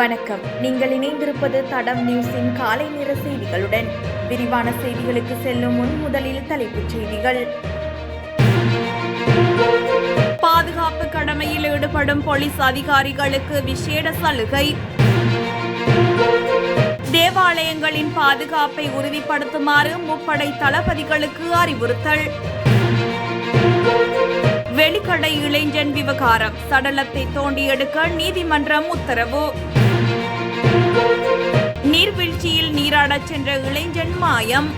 வணக்கம். நீங்கள் இணைந்திருப்பது தடம் நியூஸின் காலை நேர செய்திகளுடன். விரிவான செய்திகளுக்கு செல்லும் முன் முதலில் தலைப்புச் செய்திகள். பாதுகாப்பு கடமையில் ஈடுபடும் போலீஸ் அதிகாரிகளுக்கு விசேட சலுகை. தேவாலயங்களின் பாதுகாப்பை உறுதிப்படுத்துமாறு முப்படை தளபதிகளுக்கு அறிவுறுத்தல். வெளிக்கடை இளைஞன் விவகாரம். சடலத்தை தோண்டி எடுக்க நீதிமன்றம் உத்தரவு. நீர்வீழ்ச்சியில் நீராடச் சென்ற இளைஞன் மாயம்.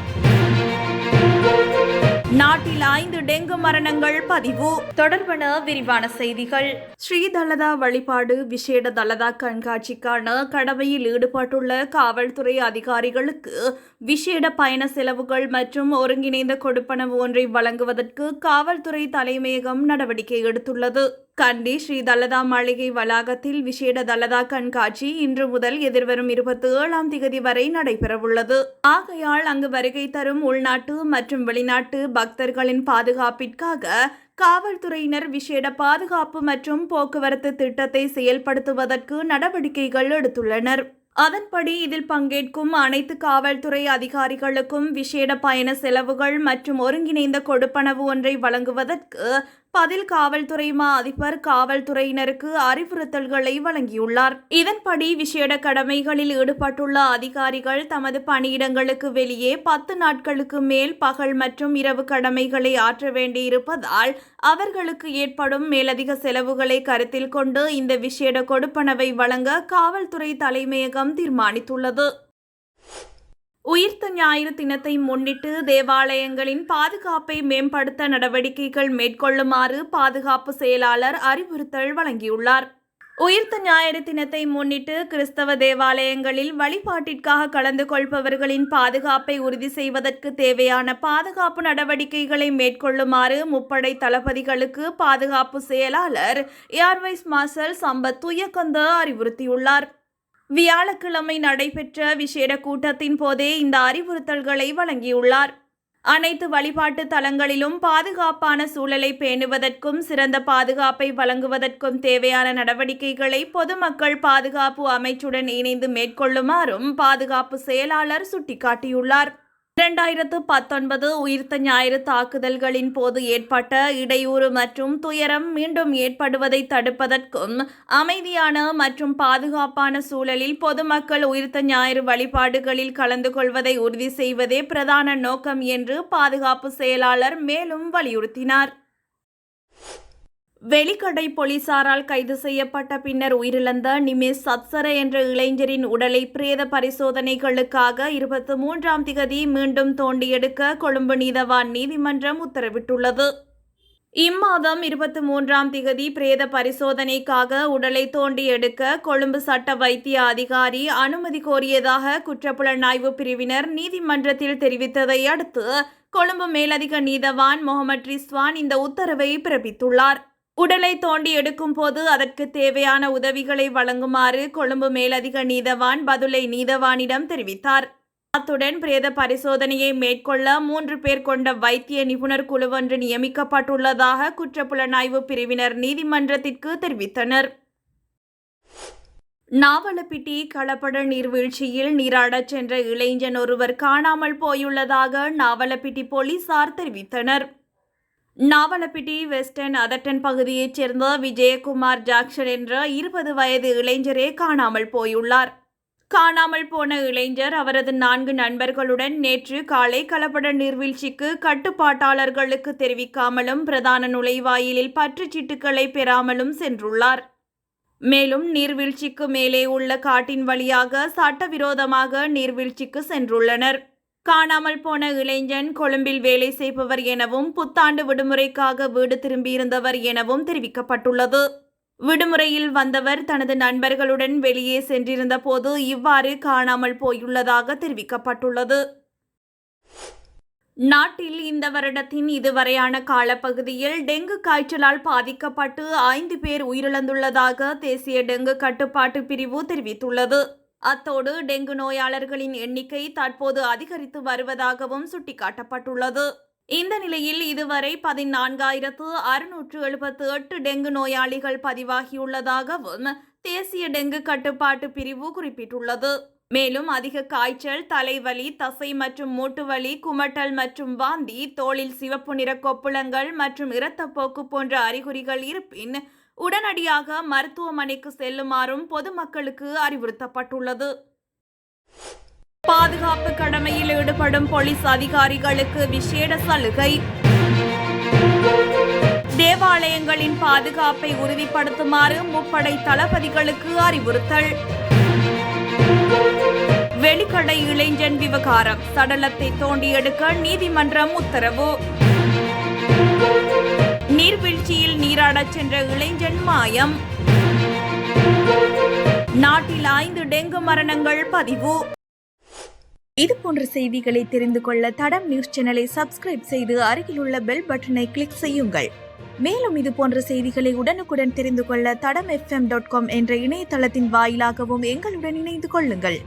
நாட்டில் ஐந்து டெங்கு மரணங்கள் பதிவு. தொடர்பான விரிவான செய்திகள். ஸ்ரீதலதா வழிபாடு விசேட தலதா கண்காட்சிக்கான கடமையில் ஈடுபட்டுள்ள காவல்துறை அதிகாரிகளுக்கு விசேட பயண செலவுகள் மற்றும் ஒருங்கிணைந்த கொடுப்பனவு ஒன்றை வழங்குவதற்கு காவல்துறை தலைமையகம் நடவடிக்கை எடுத்துள்ளது. கண்டி ஸ்ரீ தலதா மாளிகை வளாகத்தில் விசேட தலதா கண்காட்சி இன்று முதல் எதிர்வரும் இருபத்தி ஏழாம் திகதி வரை நடைபெறவுள்ளது. ஆகையால் அங்கு வருகை தரும் உள்நாட்டு மற்றும் வெளிநாட்டு பக்தர்களின் பாதுகாப்பிற்காக காவல்துறையினர் விசேட பாதுகாப்பு மற்றும் போக்குவரத்து திட்டத்தை செயல்படுத்துவதற்கு நடவடிக்கைகள் எடுத்துள்ளனர். அதன்படி இதில் பங்கேற்கும் அனைத்து காவல்துறை அதிகாரிகளுக்கும் விசேட பயண செலவுகள் மற்றும் ஒருங்கிணைந்த கொடுப்பனவு ஒன்றை வழங்குவதற்கு பதில் காவல்துறை மா அதிபர் காவல்துறையினருக்கு அறிவுறுத்தல்களை வழங்கியுள்ளார். இதன்படி விசேட கடமைகளில் ஈடுபட்டுள்ள அதிகாரிகள் தமது பணியிடங்களுக்கு வெளியே பத்து நாட்களுக்கு மேல் பகல் மற்றும் இரவு கடமைகளை ஆற்ற வேண்டியிருப்பதால் அவர்களுக்கு ஏற்படும் மேலதிக செலவுகளை கருத்தில் கொண்டு இந்த விசேட கொடுப்பனவை வழங்க காவல்துறை தலைமையகம் தீர்மானித்துள்ளது. உயிர்த்த ஞாயிறு தினத்தை முன்னிட்டு தேவாலயங்களின் பாதுகாப்பை மேம்படுத்த நடவடிக்கைகள் மேற்கொள்ளுமாறு பாதுகாப்பு செயலாளர் அறிவுறுத்தல் வழங்கியுள்ளார். உயிர்த்த ஞாயிறு தினத்தை முன்னிட்டு கிறிஸ்தவ தேவாலயங்களில் வழிபாட்டிற்காக கலந்து கொள்பவர்களின் பாதுகாப்பை உறுதி செய்வதற்கு தேவையான பாதுகாப்பு நடவடிக்கைகளை மேற்கொள்ளுமாறு முப்படை தளபதிகளுக்கு பாதுகாப்பு செயலாளர் ஏர்வைஸ் மார்ஷல் சம்பத் துயக்கந்த அறிவுறுத்தியுள்ளார். வியாழக்கிழமை நடைபெற்ற விசேட கூட்டத்தின் போதே இந்த அறிவுறுத்தல்களை வழங்கியுள்ளார். அனைத்து வழிபாட்டு தலங்களிலும் பாதுகாப்பான சூழலை பேணுவதற்கும் சிறந்த பாதுகாப்பை வழங்குவதற்கும் தேவையான நடவடிக்கைகளை பொதுமக்கள் பாதுகாப்பு அமைச்சுடன் இணைந்து மேற்கொள்ளுமாறும் பாதுகாப்பு செயலாளர் சுட்டிக்காட்டியுள்ளார். இரண்டாயிரத்து பத்தொன்பது உயிர்த்த ஞாயிறு தாக்குதல்களின் போது ஏற்பட்ட இடையூறு மற்றும் துயரம் மீண்டும் ஏற்படுவதை தடுப்பதற்கும் அமைதியான மற்றும் பாதுகாப்பான சூழலில் பொதுமக்கள் உயிர்த்த ஞாயிறு வழிபாடுகளில் கலந்து கொள்வதை உறுதி செய்வதே பிரதான நோக்கம் என்று பாதுகாப்பு செயலாளர் மேலும் வலியுறுத்தினார். வெளிக்கடை போலீசாரால் கைது செய்யப்பட்ட பின்னர் உயிரிழந்த நிமேஷ் சத்சர என்ற இளைஞரின் உடலை பிரேத பரிசோதனைகளுக்காக இருபத்தி மூன்றாம் திகதி மீண்டும் தோண்டி எடுக்க கொழும்பு நீதவான் நீதிமன்றம் உத்தரவிட்டுள்ளது. இம்மாதம் இருபத்தி மூன்றாம் திகதி பிரேத பரிசோதனைக்காக உடலை தோண்டி எடுக்க கொழும்பு சட்ட வைத்திய அதிகாரி அனுமதி கோரியதாக குற்றப்புலனாய்வு பிரிவினர் நீதிமன்றத்தில் தெரிவித்ததை அடுத்து கொழும்பு மேலதிக நீதவான் முகமது ரிஸ்வான் இந்த உத்தரவை பிறப்பித்துள்ளார். உடலை தோண்டி எடுக்கும் போது அதற்கு தேவையான உதவிகளை வழங்குமாறு கொழும்பு மேலதிக நீதவான் பதுளை நீதவானிடம் தெரிவித்தார். அத்துடன் பிரேத பரிசோதனையை மேற்கொள்ள மூன்று பேர் கொண்ட வைத்திய நிபுணர் குழுவொன்று நியமிக்கப்பட்டுள்ளதாக குற்றப்புலனாய்வு பிரிவினர் நீதிமன்றத்திற்கு தெரிவித்தனர். நாவலப்பிட்டி களப்பட நீர்வீழ்ச்சியில் நீராடச் சென்ற இளைஞன் ஒருவர் காணாமல் போயுள்ளதாக நாவலப்பிட்டி போலீசார் தெரிவித்தனர். நாவலப்பிட்டி வெஸ்டர்ன் அதட்டன் பகுதியைச் சேர்ந்த விஜயகுமார் ஜாக்சன் என்ற இருபது வயது இளைஞரே காணாமல் போயுள்ளார். காணாமல் போன இளைஞர் அவரது நான்கு நண்பர்களுடன் நேற்று காலை கலப்பட நீர்வீழ்ச்சிக்கு கட்டுப்பாட்டாளர்களுக்கு தெரிவிக்காமலும் பிரதான நுழைவாயிலில் பற்றுச்சீட்டுக்களை பெறாமலும் சென்றுள்ளார். மேலும் நீர்வீழ்ச்சிக்கு மேலே உள்ள காட்டின் வழியாக சட்டவிரோதமாக நீர்வீழ்ச்சிக்கு சென்றுள்ளனர். காணாமல் போன இளைஞன் கொழும்பில் வேலை செய்பவர் எனவும் புத்தாண்டு விடுமுறைக்காக வீடு திரும்பியிருந்தவர் எனவும் தெரிவிக்கப்பட்டுள்ளது. விடுமுறையில் வந்தவர் தனது நண்பர்களுடன் வெளியே சென்றிருந்த போது இவ்வாறு காணாமல் போயுள்ளதாக தெரிவிக்கப்பட்டுள்ளது. நாட்டில் இந்த வருடத்தின் இதுவரையான காலப்பகுதியில் டெங்கு காய்ச்சலால் பாதிக்கப்பட்டு ஐந்து பேர் உயிரிழந்துள்ளதாக தேசிய டெங்கு கட்டுப்பாட்டு பிரிவு தெரிவித்துள்ளது. அத்தோடு டெங்கு நோயாளர்களின் எண்ணிக்கை தற்போது அதிகரித்து வருவதாகவும் சுட்டிக்காட்டப்பட்டுள்ளது. இந்த நிலையில் இதுவரை பதினான்காயிரத்து அறுநூற்று எழுபத்து எட்டு டெங்கு நோயாளிகள் பதிவாகியுள்ளதாகவும் தேசிய டெங்கு கட்டுப்பாட்டு பிரிவு குறிப்பிட்டுள்ளது. மேலும் அதிக காய்ச்சல் தலைவலி தசை மற்றும் மூட்டுவலி குமட்டல் மற்றும் வாந்தி தோளில் சிவப்பு நிற கொப்புளங்கள் மற்றும் இரத்தப்போக்கு போன்ற அறிகுறிகள் இருப்பின் உடனடியாக மருத்துவமனைக்கு செல்லுமாறும் பொதுமக்களுக்கு அறிவுறுத்தப்பட்டுள்ளது. பாதுகாப்பு கடமையில் ஈடுபடும் போலீஸ் அதிகாரிகளுக்கு விசேட சலுகை. தேவாலயங்களின் பாதுகாப்பை உறுதிப்படுத்துமாறு முப்படை தளபதிகளுக்கு அறிவுறுத்தல். வெளிக்கடை இளைஞன் விவகாரம். சடலத்தை தோண்டி எடுக்க நீதிமன்றம் உத்தரவு. நீர்வீழ்ச்சியில் நீராடச் சென்ற இளைஞன் மாயம். நாட்டில் ஐந்து டெங்கு மரணங்கள் பதிவு. இது போன்ற செய்திகளை தெரிந்து கொள்ள தடம் நியூஸ் சேனலை சப்ஸ்கிரைப் செய்து அருகிலுள்ள பெல் பட்டனை கிளிக் செய்யுங்கள். மேலும் இது போன்ற செய்திகளை உடனுக்குடன் தெரிந்து கொள்ள தடம் எஃப்எம் டாட் காம் என்ற இணையதளத்தின் வாயிலாகவும் எங்களுடன் இணைந்து கொள்ளுங்கள்.